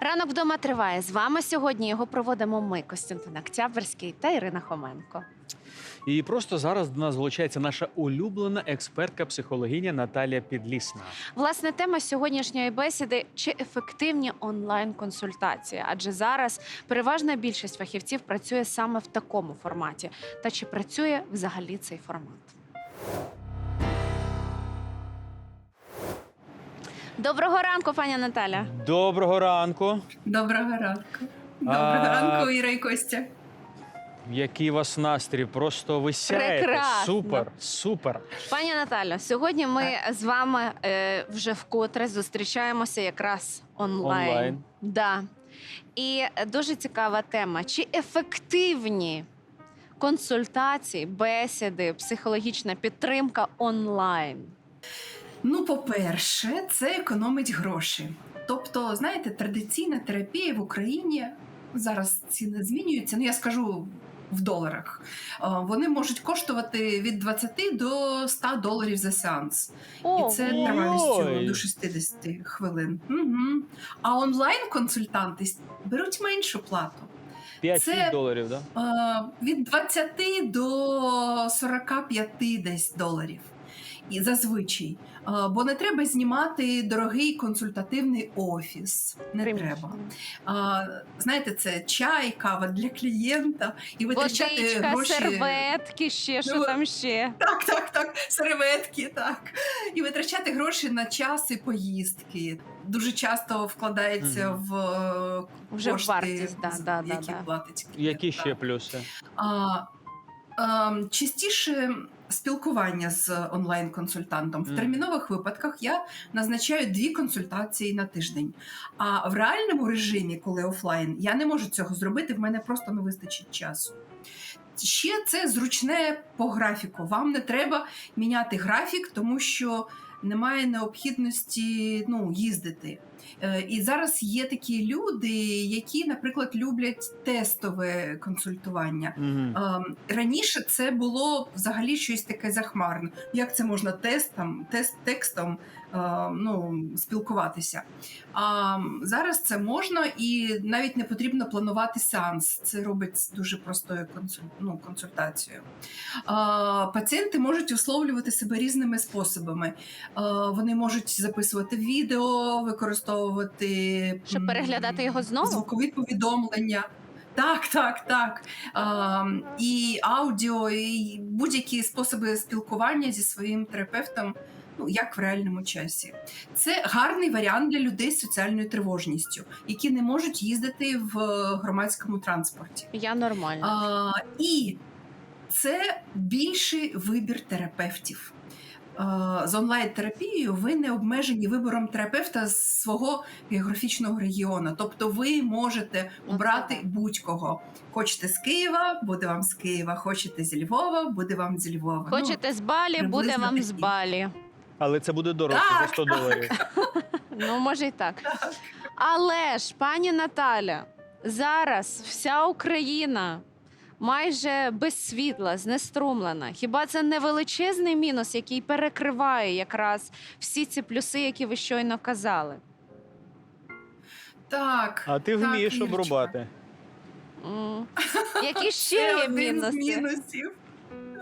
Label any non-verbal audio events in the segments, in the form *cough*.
Ранок вдома триває. З вами сьогодні його проводимо ми, Костянтин Октябрьський та Ірина Хоменко. І просто зараз до нас залучається наша улюблена експертка психологиня Наталія Підлісна. Власне, тема сьогоднішньої бесіди чи ефективні онлайн-консультації? Адже зараз переважна більшість фахівців працює саме в такому форматі. Та чи працює взагалі цей формат? Доброго ранку, пані Наталя. Доброго ранку. Доброго ранку. Доброго А, ранку, Іра і Костя. Який у вас настрій? Просто ви сяєте. Прекрасно. Супер, супер. Пані Наталя, сьогодні ми з вами е, вже вкотре зустрічаємося якраз онлайн. Онлайн. Да. І дуже цікава тема: чи ефективні консультації, бесіди, психологічна підтримка онлайн? Ну, по-перше, це економить гроші. Тобто, знаєте, традиційна терапія в Україні зараз ціни змінюються. Ну, я скажу в доларах. Вони можуть коштувати від 20 до 100 доларів за сеанс. О, І це Ой. тривалістю до 60 хвилин. Угу. А онлайн-консультанти беруть меншу плату. 5 Це- доларів, да? Від 20 до 45 десь доларів. І зазвичай. Е, Бо не треба знімати дорогий консультативний офіс. Не приміщення. треба. А, знаєте, це чай, кава для клієнта і витрачати Водичка, гроші. серветки, ще що Ну, там ще. Так, так, так, серветки, так. І витрачати гроші на час і поїздки. Дуже часто вкладається Мгм. в е, Вже в кошти, вартість, да, да, да, які да. платить. Які клієнт, ще так. плюси? А, ем, частіше спілкування з онлайн-консультантом. В термінових випадках я назначаю дві консультації на тиждень. А в реальному режимі, коли офлайн, я не можу цього зробити, в мене просто не вистачить часу. Ще це зручне по графіку. Вам не треба міняти графік, тому що немає необхідності ну, їздити. Е, І зараз є такі люди, які, наприклад, люблять тестове консультування. Угу. Раніше це було взагалі щось таке захмарне. Як це можна тестом, тест, текстом ну, спілкуватися? А зараз це можна і навіть не потрібно планувати сеанс. Це робить дуже простою ну, консультацією. А, пацієнти можуть висловлювати себе різними способами. А, вони можуть записувати відео, використовувати Щоб переглядати його знову? звукові повідомлення. Так, так, так. А, і аудіо, і будь-які способи спілкування зі своїм терапевтом, ну як в реальному часі. Це гарний варіант для людей з соціальною тривожністю, які не можуть їздити в громадському транспорті. Я нормально. А, і це більший вибір терапевтів. З онлайн-терапією ви не обмежені вибором терапевта з свого географічного регіону. Тобто ви можете Ну, обрати будь-кого. Хочете з Києва, буде вам з Києва. Хочете зі Львова, буде вам зі Львова. Ну, Хочете з Балі, буде вам з. Балі. Але це буде Так, за 100 доларів. Ну, може і так. Але ж, пані Наталя, зараз вся Україна майже без світла, знеструмлена. Хіба це не величезний мінус, який перекриває якраз всі ці плюси, які ви щойно казали? так, А ти так, вмієш Ірочка. обрубати. М. Які ще Це є один мінуси? мінусів.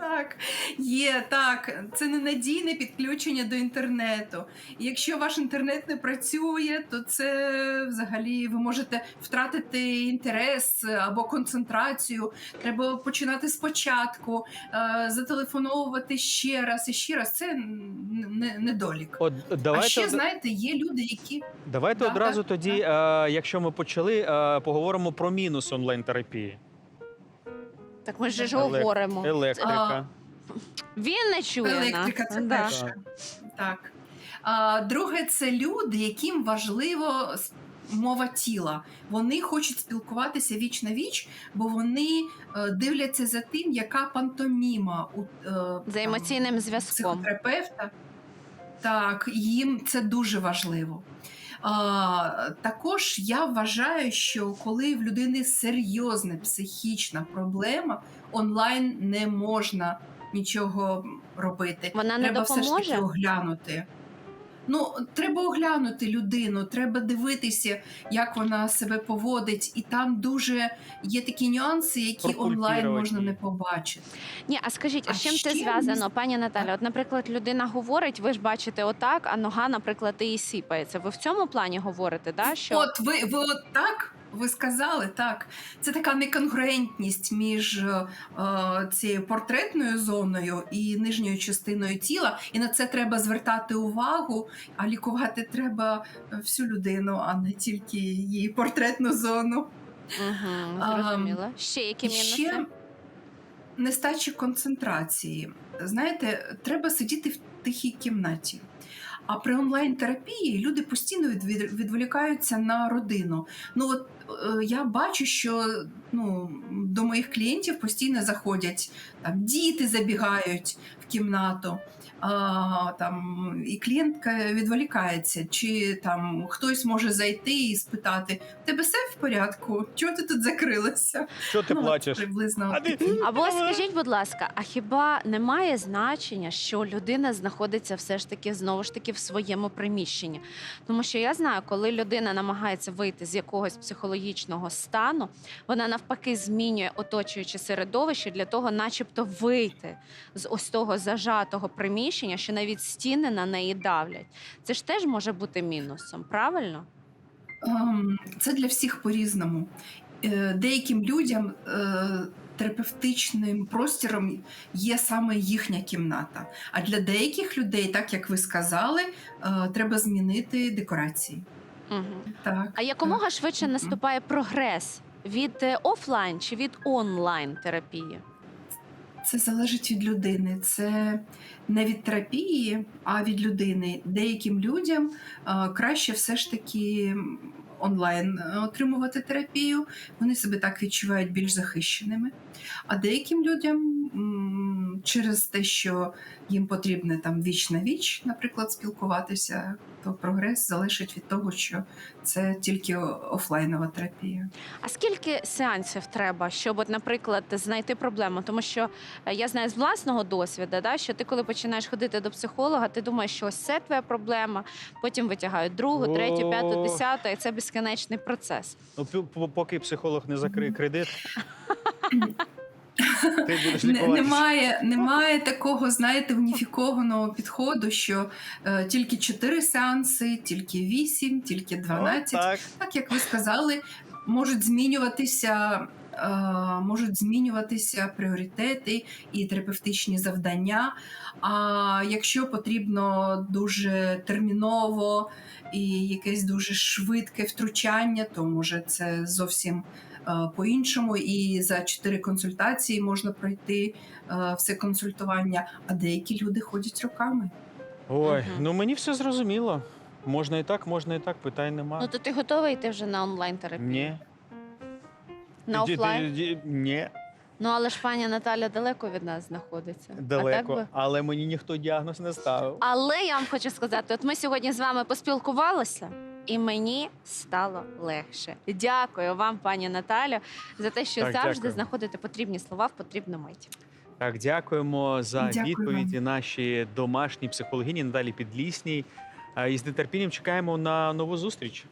Так, є так. Це ненадійне підключення до інтернету. І якщо ваш інтернет не працює, то це взагалі ви можете втратити інтерес або концентрацію. Треба починати спочатку, е, зателефоновувати ще раз і ще раз. Це не- недолік. От А ще од- знаєте, є люди, які Давайте Да, одразу так, тоді, е, якщо ми почали, е, поговоримо про мінус онлайн-терапії. Так ми ж Елек- говоримо. Електрика. Він не чує Електрика нас. це Да. перше. Так. А, друге, це люди, яким важливо с- мова тіла. Вони хочуть спілкуватися віч на віч, бо вони е, дивляться за тим, яка пантоміма у е, За там, емоційним зв'язком. психотерапевта. Так, їм це дуже важливо. А, також я вважаю, що коли в людини серйозна психічна проблема, онлайн не можна нічого робити. Вона не Треба все ж таки оглянути. Ну, треба оглянути людину, треба дивитися, як вона себе поводить, і там дуже є такі нюанси, які онлайн можна не побачити. Ні, а скажіть, а з чим це зв'язано, пані Наталя? От, наприклад, людина говорить, ви ж бачите отак, а нога, наприклад, і сіпається. Ви в цьому плані говорите, да? що От ви, ви от так. Ви сказали так. Це така неконгруентність між е, цією портретною зоною і нижньою частиною тіла, і на це треба звертати увагу. А лікувати треба всю людину, а не тільки її портретну зону. Угу, зрозуміло. Ще які мінуси? ще нестача концентрації. Знаєте, треба сидіти в тихій кімнаті. А при онлайн-терапії люди постійно відволікаються на родину. Ну от я бачу, що ну, до моїх клієнтів постійно заходять там діти забігають в кімнату. А, там, і клієнтка відволікається, чи там хтось може зайти і спитати: в тебе все в порядку? Чого ти тут закрилася? Що ти Ну, плачеш? Приблизно. А ти- Або скажіть, будь ласка, а хіба немає значення, що людина знаходиться все ж таки знову ж таки в своєму приміщенні? Тому що я знаю, коли людина намагається вийти з якогось психологічного стану, вона навпаки змінює оточуюче середовище для того, начебто, вийти з ось того зажатого приміщення, що навіть стіни на неї давлять. Це ж теж може бути мінусом, правильно? Ем, Це для всіх по-різному. Е, Деяким людям е, терапевтичним простіром є саме їхня кімната. А для деяких людей, так як ви сказали, е, треба змінити декорації. Угу. Так, А якомога швидше наступає прогрес від е, офлайн чи від онлайн терапії? Це залежить від людини. Це не від терапії, а від людини. Деяким людям е, краще все ж таки онлайн е, отримувати терапію. Вони себе так відчувають більш захищеними. А деяким людям через те, що їм потрібно там віч на віч, наприклад, спілкуватися, то прогрес залежить від того, що це тільки офлайнова терапія. А скільки сеансів треба, щоб, наприклад, знайти проблему? Тому що е, я знаю з власного досвіду, да, що ти, коли починаєш ходити до психолога, ти думаєш, що ось це твоя проблема, потім витягають другу, третю, п'яту, десяту, і це безкінечний процес. Ну, поки психолог не закриє кредит, *laughs* ти будеш Немає, немає такого, знаєте, уніфікованого підходу, що е, тільки 4 сеанси, тільки 8, тільки 12. О, так. Так як ви сказали, можуть змінюватися. Е, Можуть змінюватися пріоритети і терапевтичні завдання. А якщо потрібно дуже терміново і якесь дуже швидке втручання, то може це зовсім е, по-іншому. І за чотири консультації можна пройти е, все консультування, а деякі люди ходять роками. Ой, ну мені все зрозуміло. Можна і так, можна і так, питань нема. Ну то ти готовий йти вже на онлайн терапію? Ні. На Ді- офлайн? ді- ді- Ні, Ну але ж пані Наталя далеко від нас знаходиться. А так далеко. би- Але мені ніхто діагноз не ставив. Але я вам хочу сказати: от ми сьогодні з вами поспілкувалися, і мені стало легше. Дякую вам, пані Наталю, за те, що Так, завжди дякую. знаходите потрібні слова в потрібну мить. Так, дякуємо за Дякую відповіді нашій домашній психологині Наталі Підлісній. Е, І з нетерпінням чекаємо на нову зустріч.